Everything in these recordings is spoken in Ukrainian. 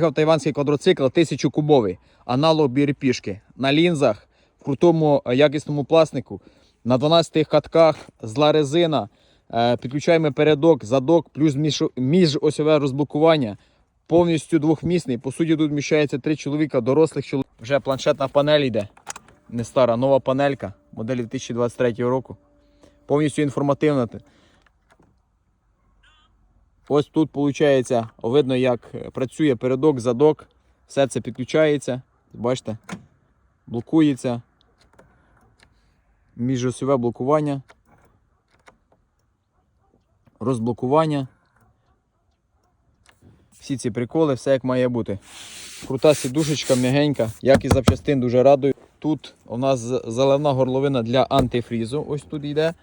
Тайванський квадроцикл 1000 кубовий, аналог бірпішки. На лінзах, в крутому е, якісному пластику, на 12 катках, зла резина, е, підключаємо передок, задок, плюс між, міжосьове розблокування. Повністю двохмісний. По суті, тут вміщається три чоловіка, дорослих чоловіків. Вже планшетна панель йде. Не стара, нова панелька, моделі 2023 року. Повністю інформативна. Ось тут виходить, видно, як працює передок, задок. Все це підключається. Бачите, блокується. Міжосьове блокування. Розблокування. Всі ці приколи, все як має бути. Крута сідушечка, м'ягенька, якість запчастин дуже радує. Тут у нас з- заливна горловина для антифрізу. Ось тут йде.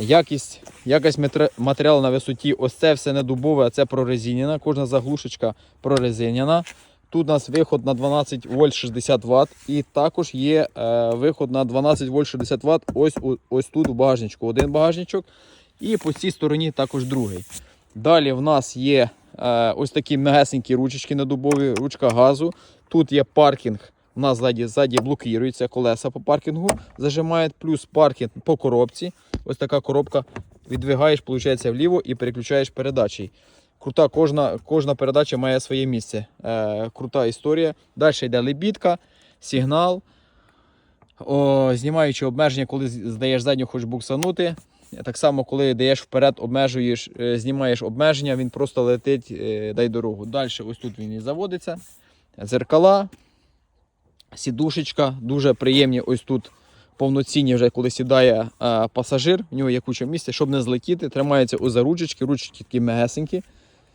Якість, якість матеріалу на висоті. Ось це все не дубове, а це прорезинена. Кожна заглушечка прорезинена. Тут у нас виход на 12 вольт 60 Вт. І також є е, виход на 12 вольт 60 Вт. Ось, ось тут у багажничку. Один багажничок. І по цій стороні також другий. Далі в нас є е, ось такі мегесенькі ручечки надубові, ручка газу. Тут є паркінг. У нас ззаді, ззаді блокуються колеса по паркінгу, зажимають, плюс паркінг по коробці. Ось така коробка. Відвигаєш, виходить, вліво і переключаєш передачі. Крута, кожна, кожна передача має своє місце. Е, крута історія. Далі йде лебідка, сигнал. О, знімаючи обмеження, коли здаєш задню, хочеш буксанути. Так само, коли даєш вперед, обмежуєш, е, знімаєш обмеження, він просто летить, е, дай дорогу. Далі ось тут він і заводиться. Зеркала, сідушечка, дуже приємні. Ось тут повноцінні, вже коли сідає е, пасажир, в нього є куча місця, щоб не злетіти, тримається ось за ручечки, такі мегесенькі.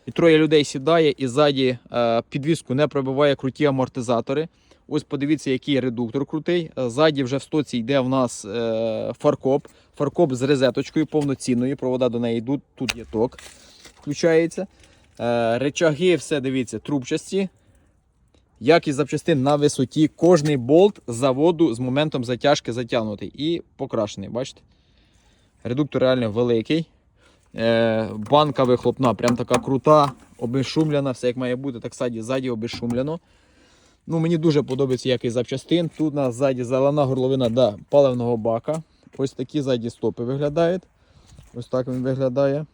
І троє людей сідає і ззаді е, підвіску не пробиває круті амортизатори. Ось подивіться, який редуктор крутий. Е, Ззаді вже в стоці йде в нас е, фаркоп. Фаркоп з розеточкою повноцінною. Провода до неї йдуть. Тут є ток. Включається. Е, речаги, все дивіться, трубчасті. Якість запчастин на висоті. Кожний болт з заводу з моментом затяжки затягнутий і покрашений. Бачите? Редуктор реально великий. Е, банка вихлопна, прям така крута, обезшумлена, все як має бути, так ззаді, ззаді обезшумлено. Ну, мені дуже подобається якийсь запчастин. Тут у нас ззаді зелена горловина до паливного бака. Ось такі ззаді стопи виглядають. Ось так він виглядає.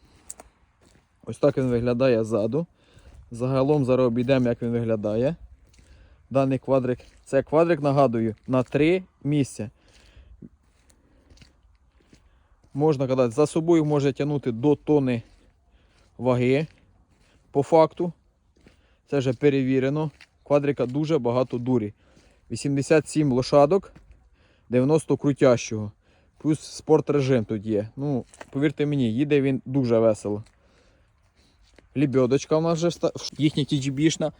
Ось так він виглядає ззаду. Загалом зараз обійдемо, як він виглядає. Даний квадрик. Це квадрик, нагадую, на три місця. Можна казати, за собою може тягнути до тони ваги. По факту. Це вже перевірено. Квадрика дуже багато дурі. 87 лошадок, 90 крутящого. Плюс спорт режим тут є. Ну, повірте мені, їде він дуже весело. Лібьодочка у нас вже їхня TGB-шна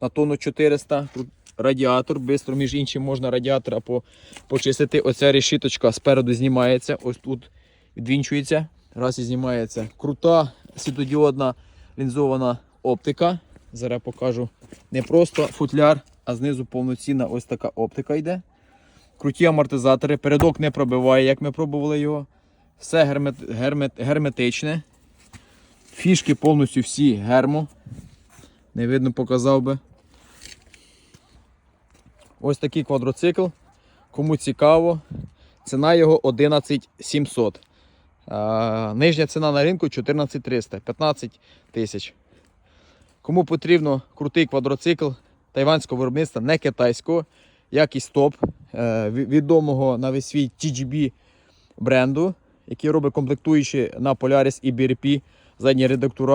на тонну 400. Тут радіатор, бистро, між іншим, можна радіатора по, почистити. Оця решіточка спереду знімається. Ось тут відвінчується. Раз і знімається. Крута світодіодна лінзована оптика. Зараз покажу не просто футляр, а знизу повноцінна ось така оптика йде. Круті амортизатори. Передок не пробиває, як ми пробували його. Все гермет, гермет, герметичне. Фішки повністю всі гермо. Не видно, показав би. Ось такий квадроцикл. Кому цікаво, ціна його 11 700. А, нижня ціна на ринку 14 300, 15 тисяч. Кому потрібно крутий квадроцикл тайванського виробництва, не китайського, якість топ е, відомого на весь світ TGB бренду, який робить комплектуючі на Polaris і BRP, задні редуктора.